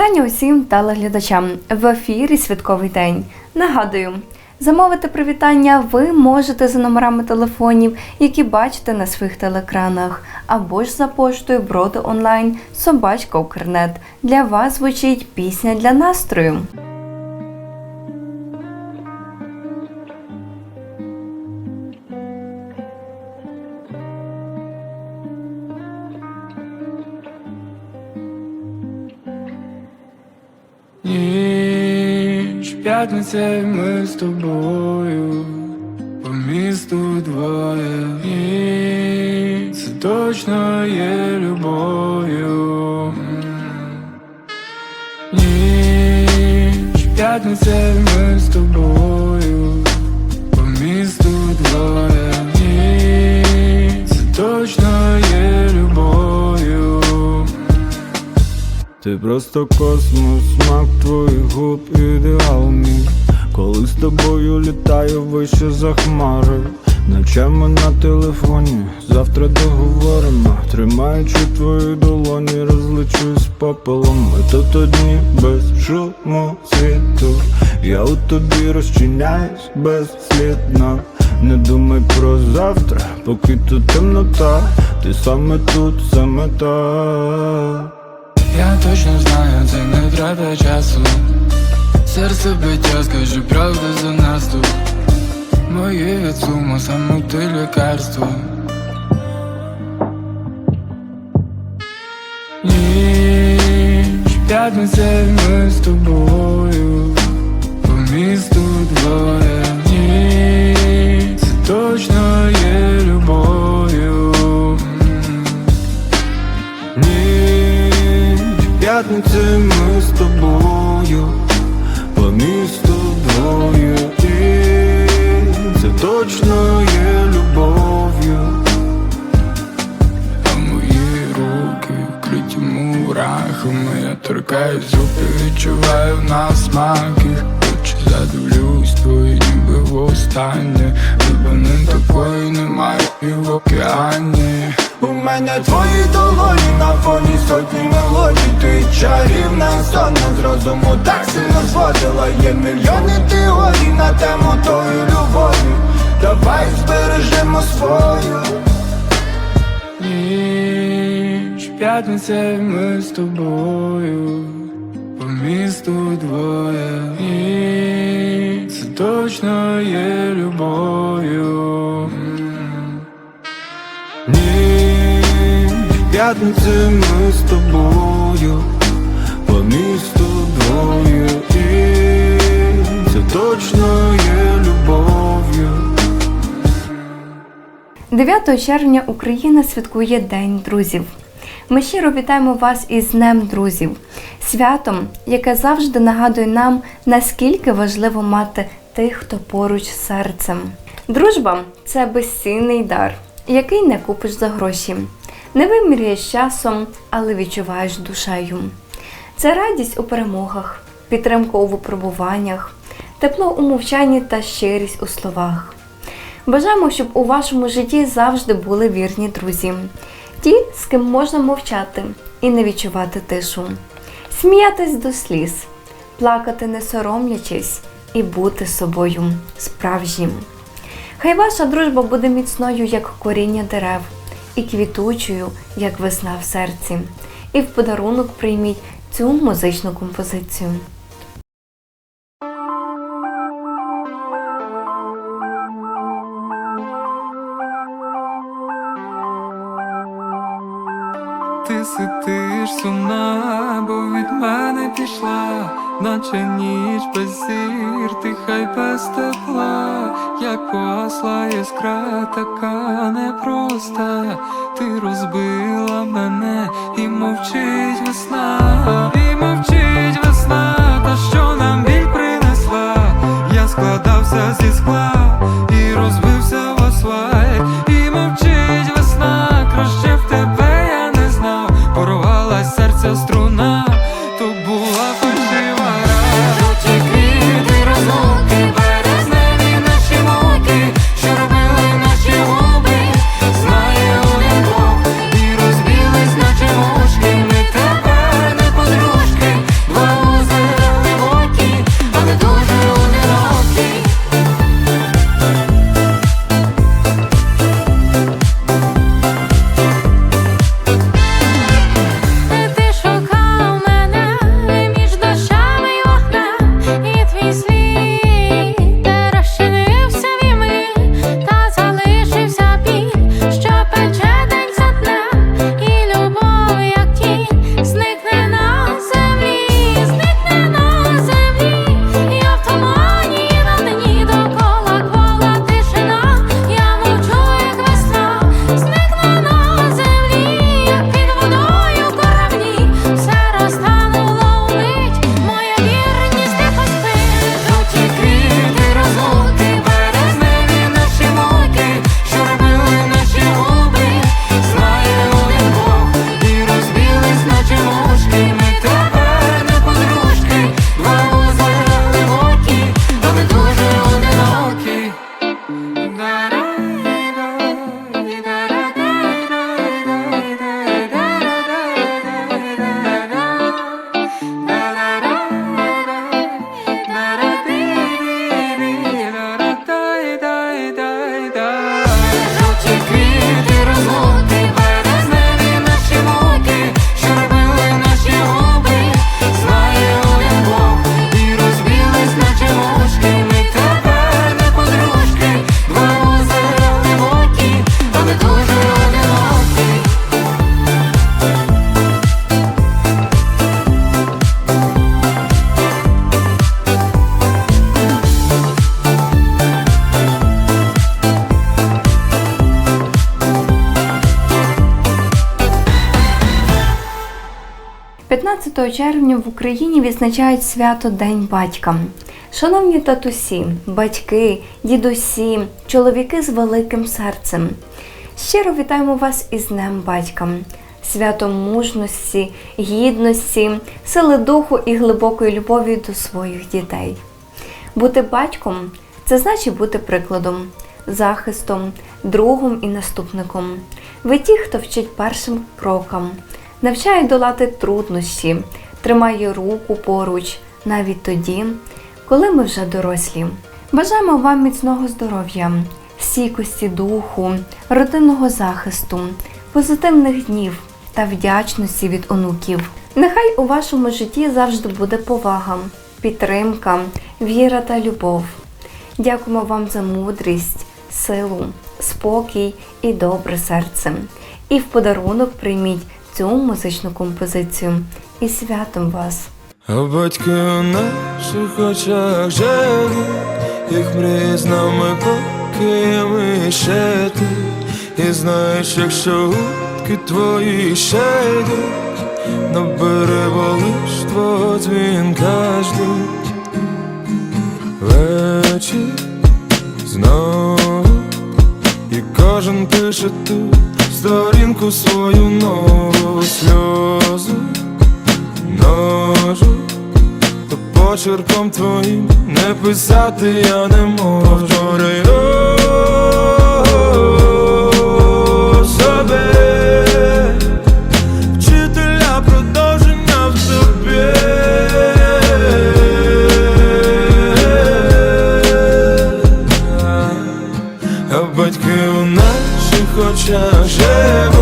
Вітання усім телеглядачам в ефірі Святковий день. Нагадую, замовити привітання ви можете за номерами телефонів, які бачите на своїх телекранах, або ж за поштою Броди онлайн Собачка Укрнет. Для вас звучить пісня для настрою. П'ятниця, і ми з тобою по місту двоє. І це точно є любов'ю. Ніч, п'ятниця, і ми з тобою Ти просто космос, смак твоїх губ, ідеал мій. Коли з тобою літаю вище за хмари Ночами на телефоні, завтра договоримо. Тримаючи твої долоні, розличусь попелом. Ми тут одні без шуму світу. Я у тобі розчиняюсь безслідно. Не думай про завтра, поки тут темнота. Ти саме тут, саме так я точно знаю, це не трата часу. Серце биття, скажи правду за нас тут. Моє від суму, саме ти лікарство. Ніч, п'ятниця, ми з тобою мільйони теорій на тему тої любові. Давай збережемо свою. Ніч, п'ятниця, ми з тобою По місту двоє. Ні, це точно є любов'ю. Ніч, п'ятниця, ми з тобою По місту це точно є любов'ю 9 червня Україна святкує День друзів. Ми щиро вітаємо вас із Днем друзів, святом, яке завжди нагадує нам, наскільки важливо мати тих, хто поруч з серцем. Дружба це безцінний дар, який не купиш за гроші. Не виміряєш часом, але відчуваєш душею. Це радість у перемогах, підтримка у випробуваннях, тепло у мовчанні та щирість у словах. Бажаємо, щоб у вашому житті завжди були вірні друзі, ті, з ким можна мовчати і не відчувати тишу, сміятись до сліз, плакати не соромлячись і бути собою справжнім. Хай ваша дружба буде міцною, як коріння дерев, і квітучою, як весна в серці. І в подарунок прийміть цю музичну композицію. Сидиш сумна, бо від мене пішла, наче ніч без зір, ти хай без тепла, як посла іскра така непроста, ти розбила мене і мовчить весна, і мовчить весна, та що нам біль принесла, я складався зі скла і розбився червня в Україні відзначають свято День батька. Шановні татусі, батьки, дідусі, чоловіки з великим серцем. Щиро вітаємо вас із Днем батька, святом мужності, гідності, сили духу і глибокої любові до своїх дітей. Бути батьком це значить бути прикладом, захистом, другом і наступником. Ви ті, хто вчить першим крокам, навчає долати труднощі, тримає руку поруч навіть тоді, коли ми вже дорослі. Бажаємо вам міцного здоров'я, стійкості духу, родинного захисту, позитивних днів та вдячності від онуків. Нехай у вашому житті завжди буде повага, підтримка, віра та любов. Дякуємо вам за мудрість, силу, спокій і добре серце. І в подарунок прийміть цю музичну композицію і святом вас! А батьки наших очах живуть, їх мрії з нами поки ми ще тут. І знаєш, якщо гудки твої ще йдуть, на берегу лиш твого дзвінка ждуть. Вечір знову, і кожен пише тут сторінку свою нову сльозу ножу, то почерком твоїм не писати я не можу. Себе, вчителя продовження в тобі. А батьки у наших очах живуть,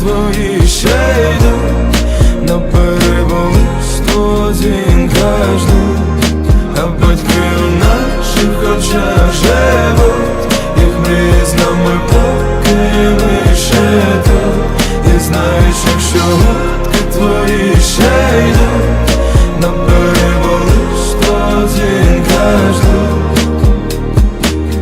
твої ще йдуть, на лиш твого дзвінка. А батьки у наших очах живуть, їх мрії з нами поки ми ще тут. І знаєш, якщо гудки твої ще йдуть, на ждуть.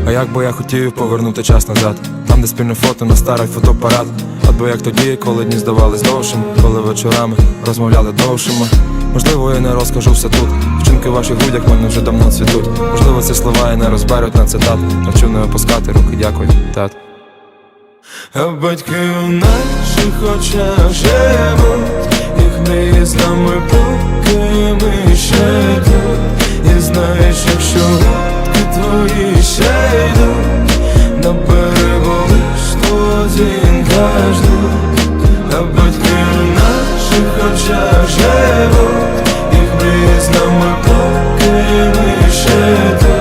А як би я хотів повернути час назад, там, де спільне фото на старий фотоапарат. Би як тоді, коли дні здавались довшими, коли вечорами розмовляли довшими. Можливо, я не розкажу все тут. Вчинки в ваших грудях мене вже давно цвітуть. Можливо, ці слова і не розберуть на цитат. Навчу не опускати руки, дякую, тат. А батьки у наших очах живуть, їх мрії з нами поки ми ще тут. І знаєш, якщо гудки твої ще йдуть, на берегу лиш каждый. А батьки у наших очах живуть, їх поки ми ще то,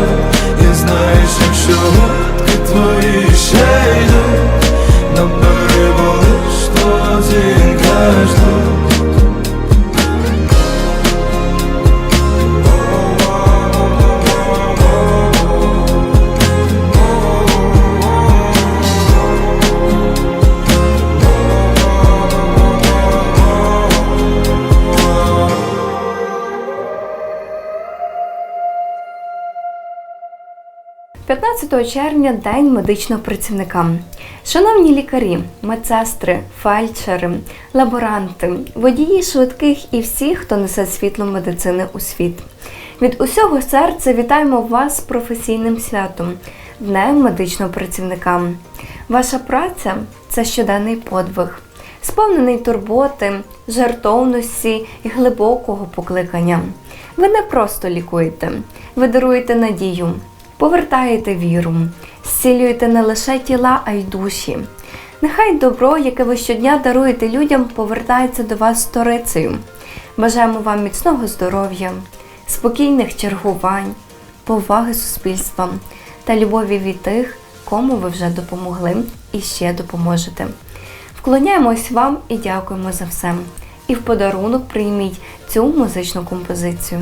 І знаєш, якщо лодки твої ще йдуть, на берегу что один каждый. 15 червня День медичного працівника. Шановні лікарі, медсестри, фельдшери, лаборанти, водії швидких і всі, хто несе світло медицини у світ. Від усього серця вітаємо вас з професійним святом, Днем медичного працівника. Ваша праця це щоденний подвиг, сповнений турботи, жертовності і глибокого покликання. Ви не просто лікуєте, ви даруєте надію, повертаєте віру, зцілюєте не лише тіла, а й душі. Нехай добро, яке ви щодня даруєте людям, повертається до вас сторицею. Бажаємо вам міцного здоров'я, спокійних чергувань, поваги суспільства та любові від тих, кому ви вже допомогли і ще допоможете. Вклоняємось вам і дякуємо за все. І в подарунок прийміть цю музичну композицію.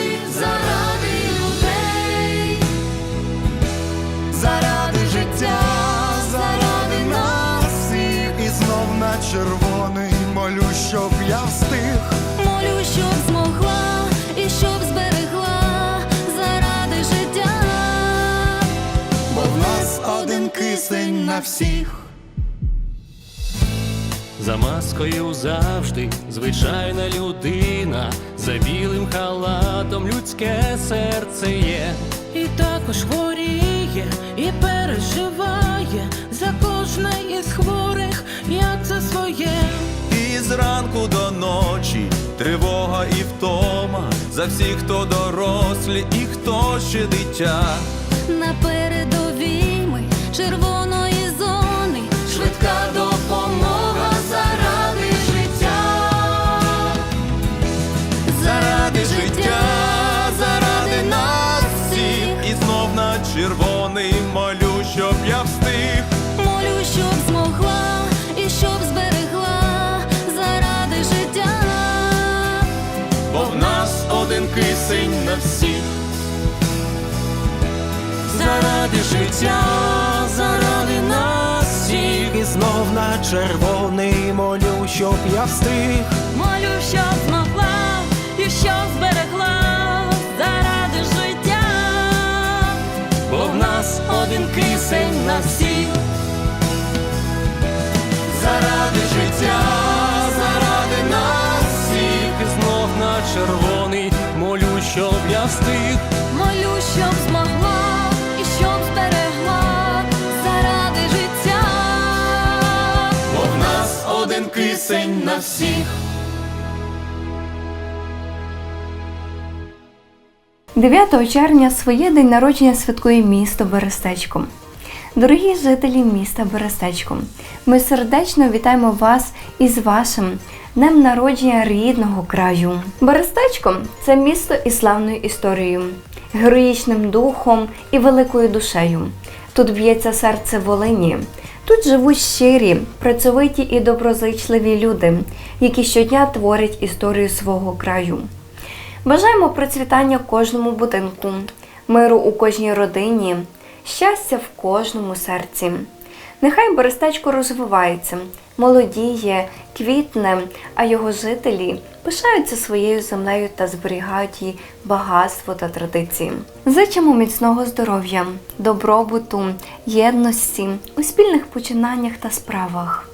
заради людей. Заради життя, заради нас всіх. І знов на червоний молю, щоб я встиг. Молю, щоб змогла і щоб зберегла заради життя. Бо в нас один кисень на всіх. За маскою завжди звичайна людина, за білим халатом людське серце є. І також хворіє, і переживає за кожне із хворих, як за своє. І зранку до ночі тривога і втома за всіх, хто дорослі і хто ще дитя. На передовій ми червоної кисень на всіх. Заради життя, заради нас всіх, і знов на червоний молю, щоб я встиг. Молю, щоб змогла і щоб зберегла заради життя. бо в нас один кисень на всіх. Заради життя, щоб я встиг. Молю, щоб змогла і щоб зберегла заради життя. Бо в нас один кисень на всіх. 9 червня своє день народження святкує місто Берестечко. Дорогі жителі міста Берестечко, ми сердечно вітаємо вас із вашим днем народження рідного краю. Берестечко це місто із славною історією, героїчним духом і великою душею. Тут б'ється серце Волині. Тут живуть щирі, працьовиті і доброзичливі люди, які щодня творять історію свого краю. Бажаємо процвітання кожному будинку, миру у кожній родині, щастя в кожному серці. Нехай Берестечко розвивається, молодіє, квітне, а його жителі пишаються своєю землею та зберігають її багатство та традиції. Зичимо міцного здоров'я, добробуту, єдності у спільних починаннях та справах.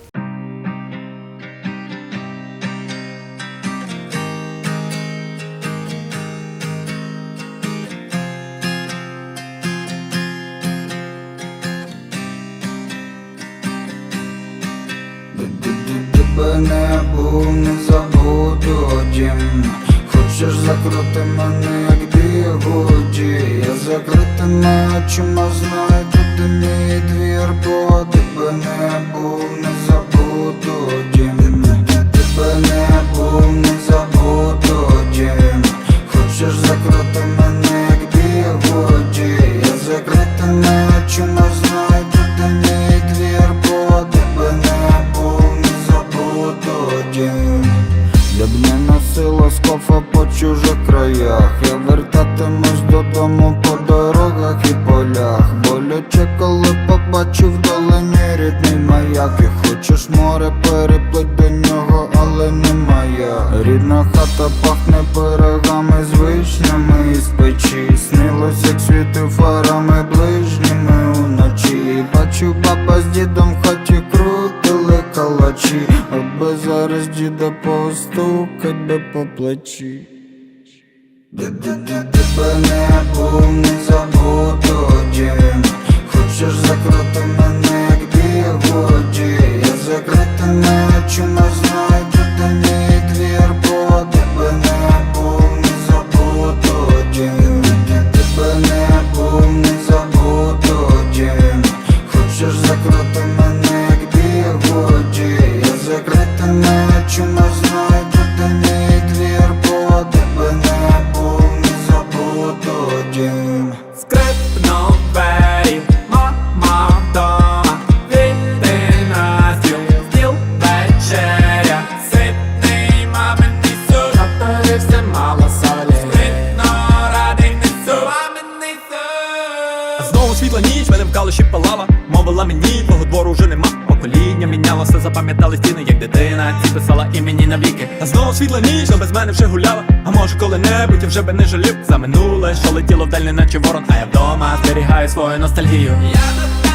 Плечі Тебе не ніч, ще палава Мовила мені, твого двору вже нема. Покоління мінялося, запам'ятали стіни, як дитина. Ці писала імені навіки А знову світла ніч, без мене вже гуляла. А може коли-небудь я вже би не жалів. За минуле, що летіло вдаль, не наче ворон. А я вдома зберігаю свою ностальгію. Я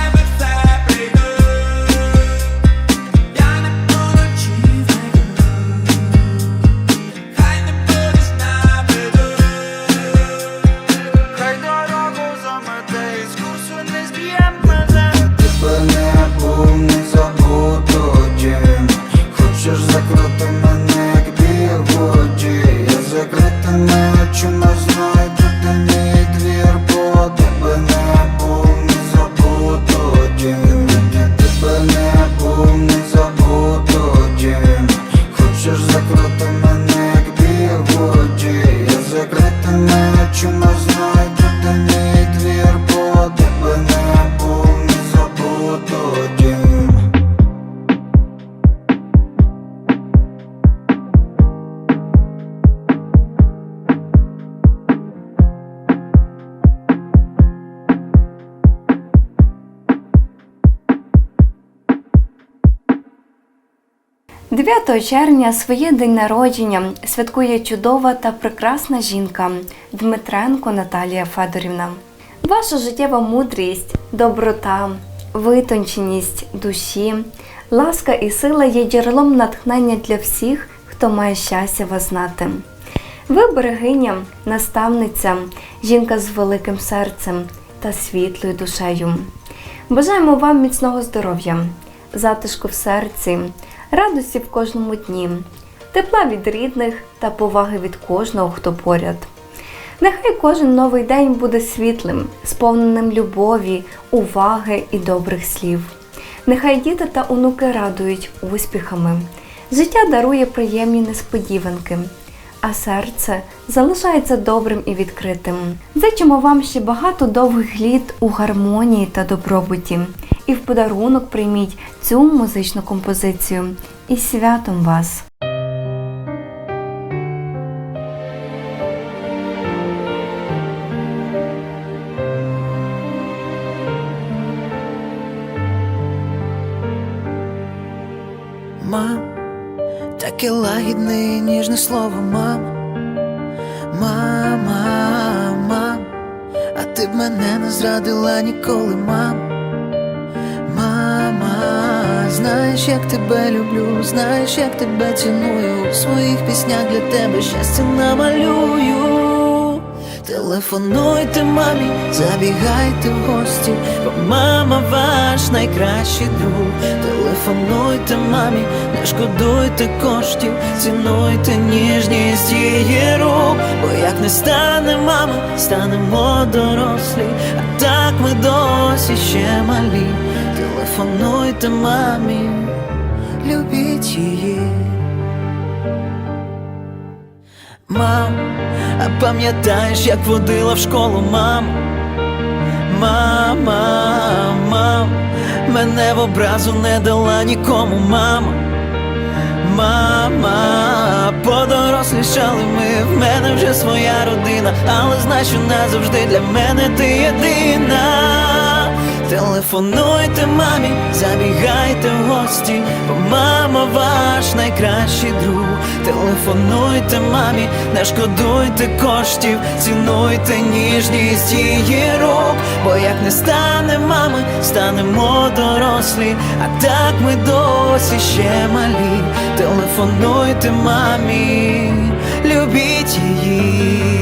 9 червня своє день народження святкує чудова та прекрасна жінка Дмитренко Наталія Федорівна. Ваша життєва мудрість, доброта, витонченість душі, ласка і сила є джерелом натхнення для всіх, хто має щастя вас знати. Ви берегиня, наставниця, жінка з великим серцем та світлою душею. Бажаємо вам міцного здоров'я, затишку в серці, радості в кожному дні, тепла від рідних та поваги від кожного, хто поряд. Нехай кожен новий день буде світлим, сповненим любові, уваги і добрих слів. Нехай діти та онуки радують успіхами. Життя дарує приємні несподіванки, а серце залишається добрим і відкритим. Зичимо вам ще багато довгих літ у гармонії та добробуті. І в подарунок прийміть цю музичну композицію. І святом вас! Мам, таке лагідне і ніжне слово, мам. Мама, мам, а ти б мене не зрадила ніколи, мам. Знаєш, як тебе люблю, знаєш, як тебе ціную. У своїх піснях для тебе щастя намалюю. Телефонуйте мамі, забігайте в гості, бо мама ваш найкращий друг. Телефонуйте мамі, не шкодуйте коштів, цінуйте ніжність її рук, бо як не стане мама, станемо дорослі, а так ми досі ще малі. Телефонуйте мамі, любіть її. Мам, а пам'ятаєш, як водила в школу, мам? Мама, мам, мене в образу не дала нікому, мама. Мама, подорослішали ми, в мене вже своя родина, але знай, що назавжди для мене ти єдина. Телефонуйте мамі, забігайте в гості, бо мама ваш найкращий друг. Телефонуйте мамі, не шкодуйте коштів, цінуйте ніжність її рук, бо як не стане мами, станемо дорослі, а так ми досі ще малі. Телефонуйте мамі, любіть її.